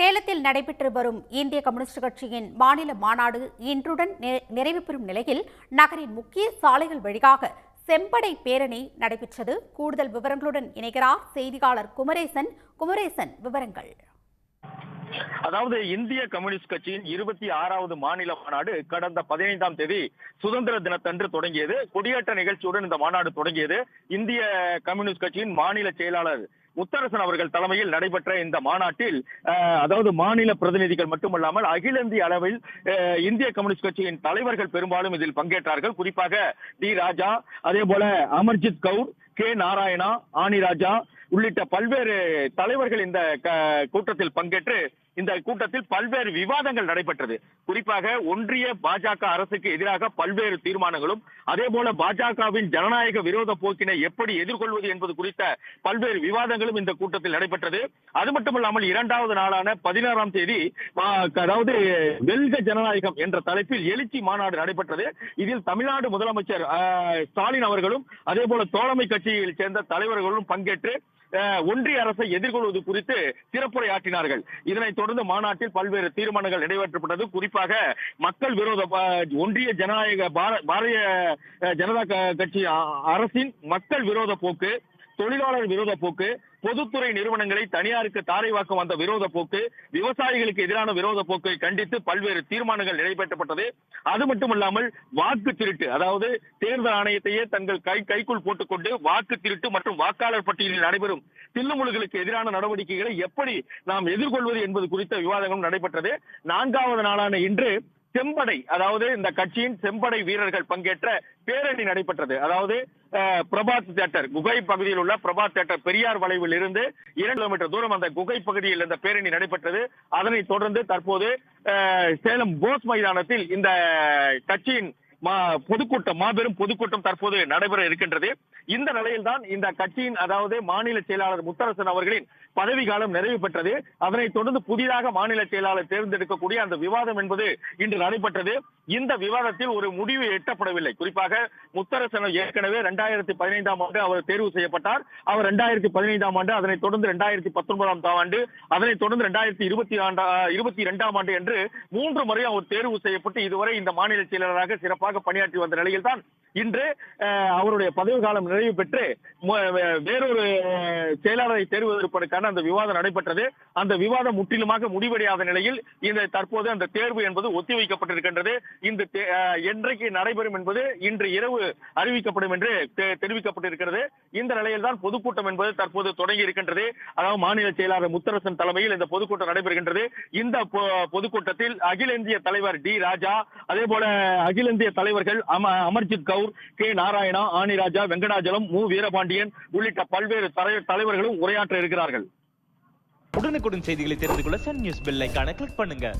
சேலத்தில் நடைபெற்று வரும் இந்திய கம்யூனிஸ்ட் கட்சியின் மாநில மாநாடு இன்றுடன் நிறைவு பெறும் நிலையில் நகரின் முக்கிய சாலைகள் வழியாக செம்படை பேரணி நடைபெற்றது. கூடுதல் விவரங்களுடன் இணைகிறார் செய்தியாளர் குமரேசன். குமரேசன் விவரங்கள். அதாவது இந்திய கம்யூனிஸ்ட் கட்சியின் இருபத்தி ஆறாவது மாநில மாநாடு கடந்த பதினைந்தாம் தேதி சுதந்திர தினத்தன்று தொடங்கியது. கொடியேற்ற நிகழ்ச்சியுடன் இந்த மாநாடு தொடங்கியது. இந்திய கம்யூனிஸ்ட் கட்சியின் மாநில செயலாளர் முத்தரசன் அவர்கள் தலைமையில் நடைபெற்ற இந்த மாநாட்டில் அதாவது மாநில பிரதிநிதிகள் மட்டுமல்லாமல் அகில இந்திய அளவில் இந்திய கம்யூனிஸ்ட் கட்சியின் தலைவர்கள் பெரும்பாலும் இதில் பங்கேற்றார்கள். குறிப்பாக டி ராஜா அதே போல அமர்ஜித் கவுர் கே நாராயணா ஆனி ராஜா உள்ளிட்ட பல்வேறு தலைவர்கள் இந்த கூட்டத்தில் பங்கேற்று இந்த கூட்டத்தில் பல்வேறு விவாதங்கள் நடைபெற்றது. குறிப்பாக ஒன்றிய பாஜக அரசுக்கு எதிராக பல்வேறு தீர்மானங்களும் அதே போல பாஜகவின் ஜனநாயக விரோத போக்கினை எப்படி எதிர்கொள்வது என்பது குறித்த பல்வேறு விவாதங்களும் இந்த கூட்டத்தில் நடைபெற்றது. அது மட்டுமல்லாமல் இரண்டாவது நாளான பதினாறாம் தேதி அதாவது வெல்க ஜனநாயகம் என்ற தலைப்பில் எழுச்சி மாநாடு நடைபெற்றது. இதில் தமிழ்நாடு முதலமைச்சர் ஸ்டாலின் அவர்களும் அதே போல தோழமை கட்சியில் சேர்ந்த தலைவர்களும் பங்கேற்று ஒன்றிய அரசை எதிர்கொள்வது குறித்து சிறப்புரையாற்றினார்கள். இதனைத் தொடர்ந்து மாநாட்டில் பல்வேறு தீர்மானங்கள் நிறைவேற்றப்பட்டது. குறிப்பாக மக்கள் விரோத ஒன்றிய ஜனநாயக பார- பாரதிய அஹ், ஜனதா க- கட்சி அரசின் மக்கள் விரோத போக்கு தொழிலாளர் விரோத போக்கு பொதுத்துறை நிறுவனங்களை தனியாருக்கு தாரை வாக்க வந்த விரோத போக்கு விவசாயிகளுக்கு எதிரான விரோத போக்கை கண்டித்து பல்வேறு தீர்மானங்கள் நிறைவேற்றப்பட்டது. அது மட்டுமல்லாமல் வாக்கு திருட்டு அதாவது தேர்தல் ஆணையத்தையே தங்கள் கை கைக்குள் போட்டுக்கொண்டு வாக்கு திருட்டு மற்றும் வாக்காளர் பட்டியலில் நடைபெறும் தில்லுமுழுகளுக்கு எதிரான நடவடிக்கைகளை எப்படி நாம் எதிர்கொள்வது என்பது குறித்த விவாதங்களும் நடைபெற்றது. நான்காவது நாளான இன்று செம்படை அதாவது இந்த கட்சியின் செம்படை வீரர்கள் பங்கேற்ற பேரணி நடைபெற்றது. அதாவது பிரபாத் தியேட்டர். குகை பகுதியில் உள்ள பிரபாத் தியேட்டர் பெரியார் வளைவில் இருந்து இரண்டு கிலோமீட்டர் தூரம் அந்த குகை பகுதியில் இந்த பேரணி நடைபெற்றது. அதனைத் தொடர்ந்து தற்போது சேலம் போஸ் மைதானத்தில் இந்த கட்சியின் பொதுக்கூட்டம் மாபெரும் பொதுக்கூட்டம் தற்போது நடைபெற இருக்கின்றது. இந்த நிலையில்தான் இந்த கட்சியின் அதாவது மாநில செயலாளர் முத்தரசன் அவர்களின் பதவி காலம் நிறைவு பெற்றது. அதனைத் தொடர்ந்து புதிதாக மாநில செயலாளர் தேர்ந்தெடுக்கக்கூடிய அந்த விவாதம் என்பது இன்று நடைபெற்றது. இந்த விவாதத்தில் ஒரு முடிவு எட்டப்படவில்லை. குறிப்பாக முத்தரசன் ஏற்கனவே இரண்டாயிரத்தி பதினைந்தாம் ஆண்டு அவர் தேர்வு செய்யப்பட்டார். அவர் இரண்டாயிரத்தி பதினைந்தாம் ஆண்டு அதனைத் தொடர்ந்து இரண்டாயிரத்தி பத்தொன்பதாம் ஆண்டு அதனைத் தொடர்ந்து இரண்டாயிரத்தி இருபத்தி ஆண்டு இருபத்தி இரண்டாம் ஆண்டு என்று மூன்று முறை அவர் தேர்வு செய்யப்பட்டு இதுவரை இந்த மாநில செயலாளராக சிறப்பாக பணியாற்றி வந்த நிலையில் தான் இன்று அவருடைய பதவி காலம் நிறைவு பெற்று வேறொரு செயலாளரை தேர்வதற்கான அந்த விவாதம் நடைபெற்றது. அந்த விவாதம் முற்றிலுமாக முடிவடையாத நிலையில் இந்த தற்போது அந்த தேர்வு என்பது ஒத்திவைக்கப்பட்டிருக்கின்றது. இந்த என்றைக்கு நடைபெறும் என்பது இன்று இரவு அறிவிக்கப்படும் என்று தெரிவிக்கப்பட்டிருக்கிறது. இந்த நிலையில் தான் பொதுக்கூட்டம் என்பது தற்போது தொடங்கி இருக்கின்றது. அதாவது மாநில செயலாளர் முத்தரசன் தலைமையில் இந்த பொதுக்கூட்டம் நடைபெறுகின்றது. இந்த பொதுக்கூட்டத்தில் அகில இந்திய தலைவர் டி ராஜா அதே போல அகில இந்திய தலைவர்கள் அம அமர்ஜித் கவுர் கே. நாராயணா ஆணிராஜா வெங்கடாஜலம் மு. வீரபாண்டியன் உள்ளிட்ட பல்வேறு தலை- தலைவர்களும் உரையாற்ற இருக்கிறார்கள். உடனுக்குடன் செய்திகளை தெரிந்து கொள்ள சன் நியூஸ் பெல் கிளிக் பண்ணுங்க.